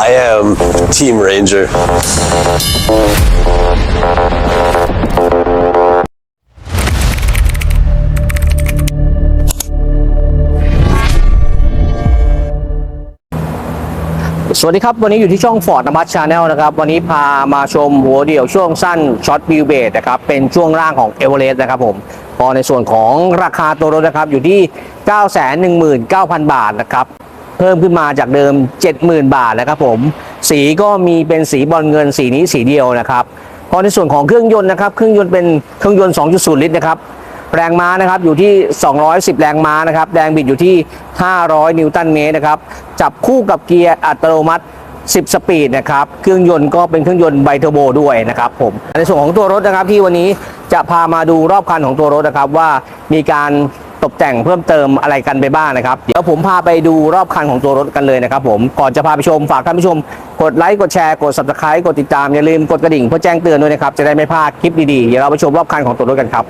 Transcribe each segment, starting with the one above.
I am Team Ranger. สวัสดีครับ วันนี้อยู่ที่ช่อง Ford น m ั s ชาแนลนะครับ วันนี้พามาชมหัวเดี่ยวช่วงสั้นช็อตวิวเบสนะครับ เป็นช่วงล่างของเอเวอเรสต์นะครับผมพอในส่วนของราคาตัวรถนะครับ อยู่ที่ 919,000 บาทนะครับ เพิ่มขึ้นมาจากเดิม 70,000 บาทนะครับผม สีก็มีเป็นสีบอลเงินสีนี้สีเดียวนะครับพอในส่วนของเครื่องยนต์นะครับ เครื่องยนต์เป็นเครื่องยนต์ 2.0 ลิตรนะครับ แรงม้านะครับอยู่ที่ 210 แรงม้านะครับ แรงบิดอยู่ที่ 500 นิวตันเมตรนะครับ จับคู่กับเกียร์อัตโนมัติ 10 สปีดนะครับ เครื่องยนต์ก็เป็นเครื่องยนต์ไบเทอร์โบด้วยนะครับผม ในส่วนของตัวรถนะครับที่วันนี้จะพามาดูรอบคันของตัวรถนะครับว่ามีการ ตกแต่งเพิ่มเติมอะไรกันไปบ้างนะครับ เดี๋ยวผมพาไปดูรอบคันของตัวรถกันเลยนะครับผม ก่อนจะพาไปชมฝากท่านผู้ชม กดไลค์กดแชร์กด subscribe กดติดตามอย่าลืมกดกระดิ่งเพื่อแจ้งเตือนด้วยนะครับจะได้ไม่พลาดคลิปดีๆเดี๋ยวเราไปชมรอบคันของตัวรถกันครับ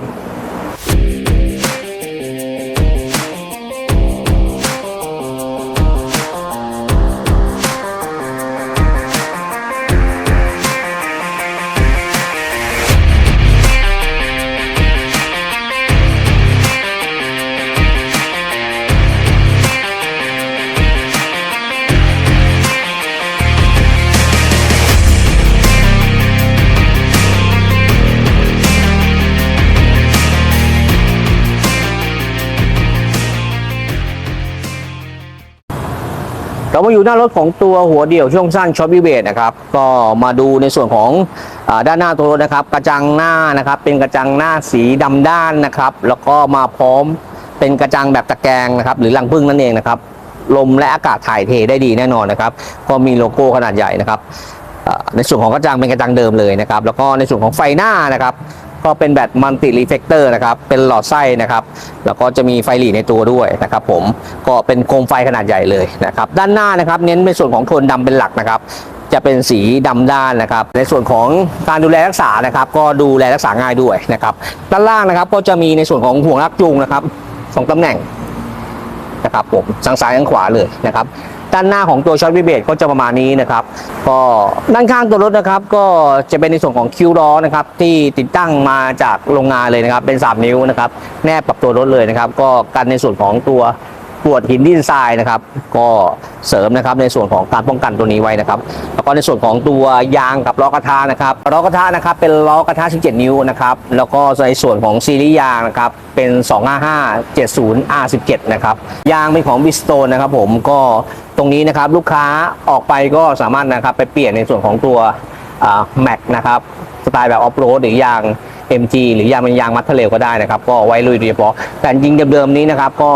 เรามาอยู่หน้ารถของตัวหัวเดี่ยวช่วงสั้นช็อตวิเบตนะครับ ก็มาดูในส่วนของอด้านหน้าตัวรถนะครับ กระจังหน้านะครับ เป็นกระจังหน้าสีดำด้านนะครับ แล้วก็มาพร้อมเป็นกระจังแบบตะแกรงนะครับ หรือลังพึ่งนั่นเองนะครับ ลมและอากาศถ่ายเทได้ดีแน่นอนนะครับ ก็มีโลโก้ขนาดใหญ่นะครับในส่วนของกระจังเป็นกระจังเดิมเลยนะครับ แล้วก็ในส่วนของไฟหน้านะครับ ก็เป็นแบบมัลติรีเฟกเตอร์นะครับ เป็นหลอดไส้นะครับ แล้วก็จะมีไฟหลีในตัวด้วยนะครับผม ก็เป็นโคมไฟขนาดใหญ่เลยนะครับ ด้านหน้านะครับ เน้นในส่วนของโทนดำเป็นหลักนะครับจะเป็นสีดำด้านนะครับ ในส่วนของการดูแลรักษานะครับ ก็ดูแลรักษาง่ายด้วยนะครับ ด้านล่างนะครับก็จะมีในส่วนของห่วงลากจูงนะครับสองตำแหน่งนะครับผมทั้งซ้ายทั้งขวาเลยนะครับ ด้านหน้าของตัวช็อตวิเบตก็จะประมาณนี้นะครับ ก็ด้านข้างตัวรถนะครับก็จะเป็นในส่วนของคิวล้อนะครับที่ติดตั้งมาจากโรงงานเลยนะครับเป็น 3 นิ้วนะครับแนบกับตัวรถเลยนะครับ ก็กันในส่วนของตัวกรวดหินดินทรายนะครับ ก็เสริมนะครับในส่วนของการป้องกันตัวนี้ไว้นะครับ แล้วก็ในส่วนของตัวยางกับล้อกระทะนะครับล้อกระทะนะครับเป็นล้อกระทะ 17 นิ้วนะครับแล้วก็ในส่วนของซีรีส์ยางนะครับเป็น 255 70 R17 นะครับยางเป็นของบิสโตนนะครับผมก็ ตรงนี้นะครับลูกค้าออกไปก็สามารถนะครับไปเปลี่ยนในส่วนของตัวแม็กนะครับสไตล์แบบออฟโรดหรือยาง MG หรือยางเป็นยางมัดทะเลก็ได้นะครับ ก็ไว้ลุยโดยเฉพาะแต่จริงเดิมๆนี้นะครับ ก็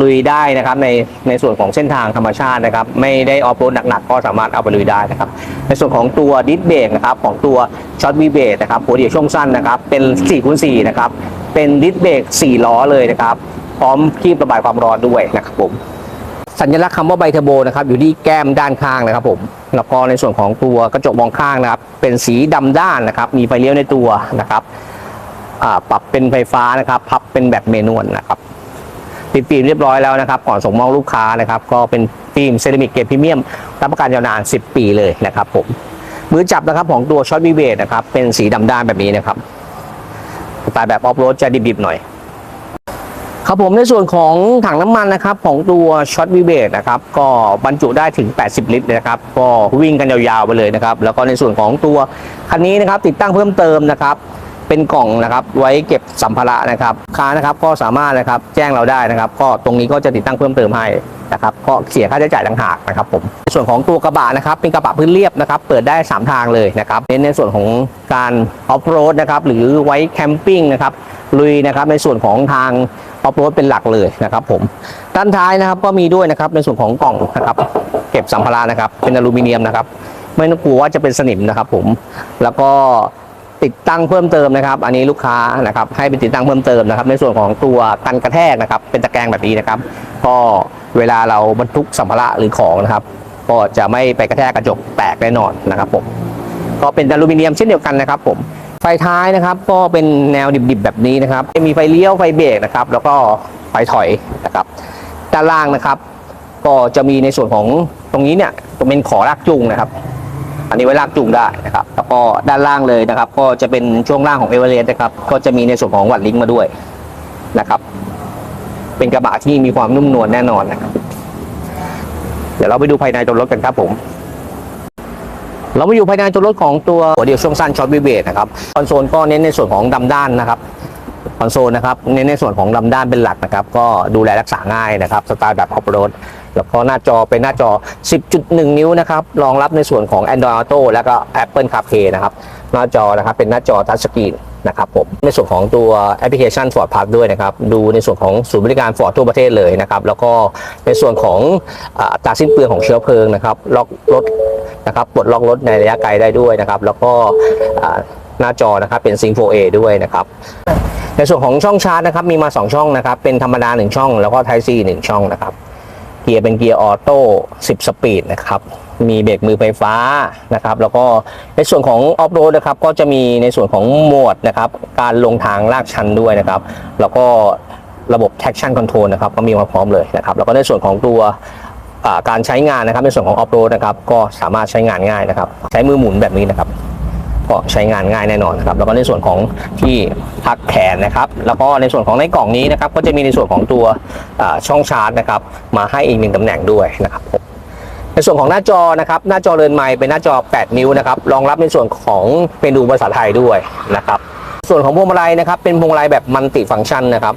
ลุยได้นะครับในในส่วนของเส้นทางธรรมชาตินะครับ ไม่ได้ออฟโรดหนักๆ ก็สามารถเอาไปลุยได้นะครับ ในส่วนของตัวดิสเบรกนะครับของตัวช็อตวีเบรกนะครับหัวเดียวช่วงสั้นนะครับ เป็น4คูณ4นะครับ เป็นดิสเบรก4ล้อเลยนะครับ พร้อมคีบระบายความร้อนด้วยนะครับผม สัญลักษณ์คำว่าไบเทอร์โบนะครับอยู่ที่แก้มด้านข้างนะครับผมแล้วก็ในส่วนของตัวกระจกมองข้างนะครับ เป็นสีดำด้านนะครับ มีไฟเลี้ยวในตัวนะครับปรับเป็นไฟฟ้านะครับ พับเป็นแบบเมนวลนะครับติดฟิล์มเรียบร้อยแล้วนะครับ ก่อนส่งมอบลูกค้านะครับ ก็เป็นฟิล์มเซรามิกเกรดพรีเมียมรับประกันยาวนาน 10 ปีเลยนะครับผมมือจับนะครับของตัวช็อตวีเวทนะครับ เป็นสีดำด้านแบบนี้นะครับสไตล์แบบออฟโรดจะดิบๆหน่อย ครับผมในส่วนของถังน้ำมันนะครับของตัวช็อตวิเบตนะครับก็บรรจุได้ถึง 80 ลิตรเลยนะครับก็วิ่งกันยาวๆไปเลยนะครับแล้วก็ในส่วนของตัวคันนี้นะครับติดตั้งเพิ่มเติมนะครับเป็นกล่องนะครับไว้เก็บสัมภาระนะครับค้านะครับก็สามารถนะครับแจ้งเราได้นะครับ ก็ตรงนี้ก็จะติดตั้งเพิ่มเติมให้นะครับก็เสียค่าใช้จ่ายต่างหากนะครับผมในส่วนของตัวกระบะนะครับเป็นกระบะพื้นเรียบนะครับเปิดได้ 3 ทางเลยนะครับเน้นในส่วนของการออฟโรดนะครับหรือไว้แคมปิ้งนะครับลุยนะครับในส่วนของทาง ออฟโรดเป็นหลักเลยนะครับผมด้านท้ายนะครับก็มีด้วยนะครับในส่วนของกล่องนะครับเก็บสัมภาระนะครับเป็นอลูมิเนียมนะครับไม่ต้องกลัวว่าจะเป็นสนิมนะครับผมแล้วก็ติดตั้งเพิ่มเติมนะครับ อันนี้ลูกค้านะครับให้เป็นติดตั้งเพิ่มเติมนะครับ ในส่วนของตัวกันกระแทกนะครับ เป็นตะแกรงแบบนี้นะครับ ก็เวลาเราบรรทุกสัมภาระหรือของนะครับ ก็จะไม่ไปกระแทกกระจกแตกแน่นอนนะครับผมก็เป็นอลูมิเนียมเช่นเดียวกันนะครับผม ไฟท้ายนะครับ ก็เป็นแนวดิบๆแบบนี้นะครับ มีไฟเลี้ยวไฟเบรกนะครับ แล้วก็ไฟถอยนะครับด้านล่างนะครับ ก็จะมีในส่วนของตรงนี้เนี่ยเป็นขอลากจูงนะครับ อันนี้ไว้ลากจูงได้นะครับแล้วก็ด้านล่างเลยนะครับ ก็จะเป็นช่วงล่างของเอเวอเรสต์นะครับ ก็จะมีในส่วนของวัดลิงก์มาด้วยนะครับ เป็นกระบะที่มีความนุ่มนวลแน่นอนนะครับ เดี๋ยวเราไปดูภายในตัวรถกันครับผม เรามาอยู่ภายในตัวรถของตัวหัวเดียวช่วงสั้นช็อตวิเบทนะครับคอนโซลก็เน้นในส่วนของดำด้านนะครับคอนโซลนะครับเน้นในส่วนของดำด้านเป็นหลักนะครับก็ดูแลรักษาง่ายนะครับสไตล์แบบออฟโรดแล้วก็หน้าจอเป็นหน้าจอ 10.1 นิ้วนะครับรองรับในส่วนของ Android Auto แล้วก็ Apple CarPlay นะครับหน้าจอนะครับเป็นหน้าจอทัชสกรีน นะครับผมในส่วนของตัวแอปพลิเคชัน Ford Pass ด้วยนะครับ ดูในส่วนของศูนย์บริการ Ford ทั่วประเทศเลยนะครับ แล้วก็ในส่วนของอัตราสิ้นเปลืองของเชื้อเพลิงนะครับล็อกรถนะครับปลดล็อกรถในระยะไกลได้ด้วยนะครับ แล้วก็หน้าจอนะครับเป็น Sync 4A ด้วยนะครับในส่วนของช่องชาร์จนะครับมีมา 2 ช่องนะครับ เป็นธรรมดา 1 ช่อง แล้วก็ Type C 1ช่องนะครับ เกียร์เป็นเกียร์ออโต้10 สปีดนะครับ มีเบรกมือไฟฟ้านะครับแล้วก็ในส่วนของออฟโรดนะครับก็จะมีในส่วนของโหมดนะครับการลงทางลากชันด้วยนะครับ แล้วก็ระบบ traction control นะครับก็มีมาพร้อมเลยนะครับแล้วก็ในส่วนของตัวการใช้งานนะครับในส่วนของออฟโรดนะครับก็สามารถใช้งานง่ายนะครับ ใช้มือหมุนแบบนี้นะครับก็ใช้งานง่ายแน่นอนนะครับแล้วก็ในส่วนของที่พักแขนนะครับ แล้วก็ในส่วนของในกล่องนี้นะครับ ก็จะมีในส่วนของตัวช่องชาร์จนะครับ มาให้อีกหนึ่งตำแหน่งด้วยนะครับ ในส่วนของหน้าจอนะครับหน้าจอเรือนไม้เป็นหน้าจอ 8 นิ้วนะครับรองรับในส่วนของเป็นดูภาษาไทยด้วยนะครับส่วนของพวงมาลัยนะครับเป็นพวงมาลัยแบบมัลติฟังก์ชันนะครับ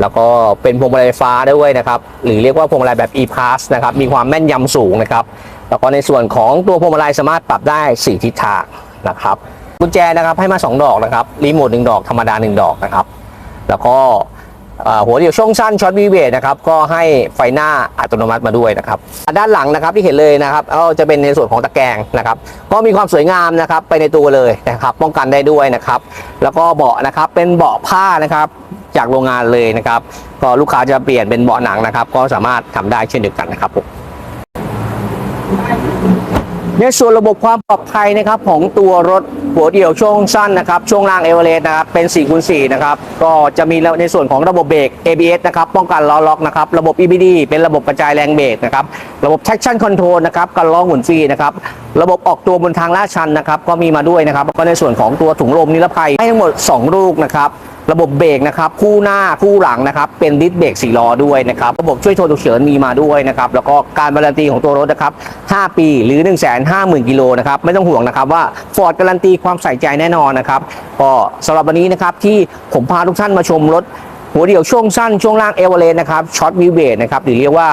แล้วก็เป็นพวงมาลัยไฟฟ้าด้วยนะครับหรือเรียกว่าพวงมาลัยแบบ e-pass นะครับมีความแม่นยำสูงนะครับแล้วก็ในส่วนของตัวพวงมาลัยสามารถปรับได้ 4 ทิศทางนะครับกุญแจนะครับให้มา 2 ดอกนะครับรีโมท1ดอกธรรมดา 1 ดอกนะครับแล้วก็ หัวเดี่ยวช่วงสั้นช็อตวีเวทนะครับก็ให้ไฟหน้าอัตโนมัติมาด้วยนะครับด้านหลังนะครับที่เห็นเลยนะครับก็จะเป็นในส่วนของตะแกรงนะครับ ก็มีความสวยงามนะครับไปในตัวเลยนะครับ ป้องกันได้ด้วยนะครับ แล้วก็เบาะนะครับเป็นเบาะผ้านะครับจากโรงงานเลยนะครับ ก็ลูกค้าจะเปลี่ยนเป็นเบาะหนังนะครับ ก็สามารถทำได้เช่นเดียวกันนะครับผม ในส่วนระบบความปลอดภัยนะครับของตัวรถหัวเดี่ยวช่วงสั้นนะครับช่วงล่างเอเวอเรสต์นะครับเป็น4คูณ4นะครับก็จะมีในส่วนของระบบเบรก ABS นะครับป้องกันล้อล็อกนะครับระบบ EBD เป็นระบบกระจายแรงเบรกนะครับระบบ traction control นะครับกันล้อหมุนฟรีนะครับระบบออกตัวบนทางลาดชันนะครับก็มีมาด้วยนะครับแล้วก็ในส่วนของตัวถุงลมนิรภัยให้ทั้งหมด 2 ลูกนะครับ ระบบเบรกนะครับคู่หน้าคู่หลังนะครับเป็นดิสเบรกสี่ล้อด้วยนะครับระบบช่วยโทรฉุกเฉินมีมาด้วยนะครับแล้วก็การการันตีของตัวรถนะครับ 5 ปีหรือ 1 5 0 0 0 0กิโลนะครับไม่ต้องห่วงนะครับว่าฟอร์ดการันตีความใส่ใจแน่นอนนะครับก็สำหรับวันนี้นะครับที่ผมพาทุกท่านมาชมรถ หัวเดี่ยวช่วงสั้นช่วงล่างเอเวอเรสต์นะครับช็อตวิเบทนะครับหรือเรียกว่า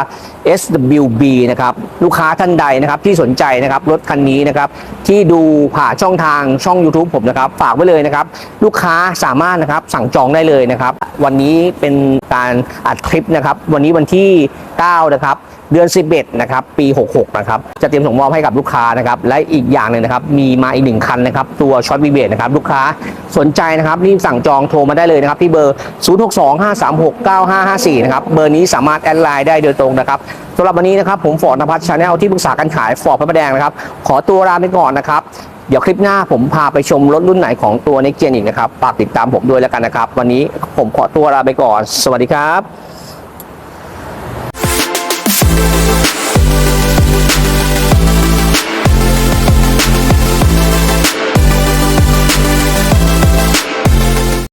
SWB นะครับลูกค้าท่านใดนะครับที่สนใจนะครับรถคันนี้นะครับที่ดูผ่านช่องทางช่อง YouTube ผมนะครับฝากไว้เลยนะครับลูกค้าสามารถนะครับสั่งจองได้เลยนะครับวันนี้เป็นการอัดคลิปนะครับวันนี้วันที่ 9 นะครับ เดือน 11 นะครับ ปี 66 นะครับ จะเตรียมส่งมอบให้กับลูกค้านะครับ และอีกอย่างหนึ่งนะครับ มีมาอีกหนึ่งคันนะครับ ตัวช็อตวีเบทนะครับ ลูกค้าสนใจนะครับ รีบสั่งจองโทรมาได้เลยนะครับ ที่เบอร์ 0625369554 นะครับ เบอร์นี้สามารถแอดไลน์ได้โดยตรงนะครับสำหรับวันนี้นะครับ ผมฟอร์ดนภัทรชาแนลที่ปรึกษาการขายฟอร์ดพระประแดงนะครับ ขอตัวลาไปก่อนนะครับ เดี๋ยวคลิปหน้าผมพาไปชมรถรุ่นไหนของตัว Next Gen อีกนะครับ ฝากติดตามผมด้วยแล้วกันนะครับ วันนี้ผมขอตัวลาไปก่อน สวัสดีครับ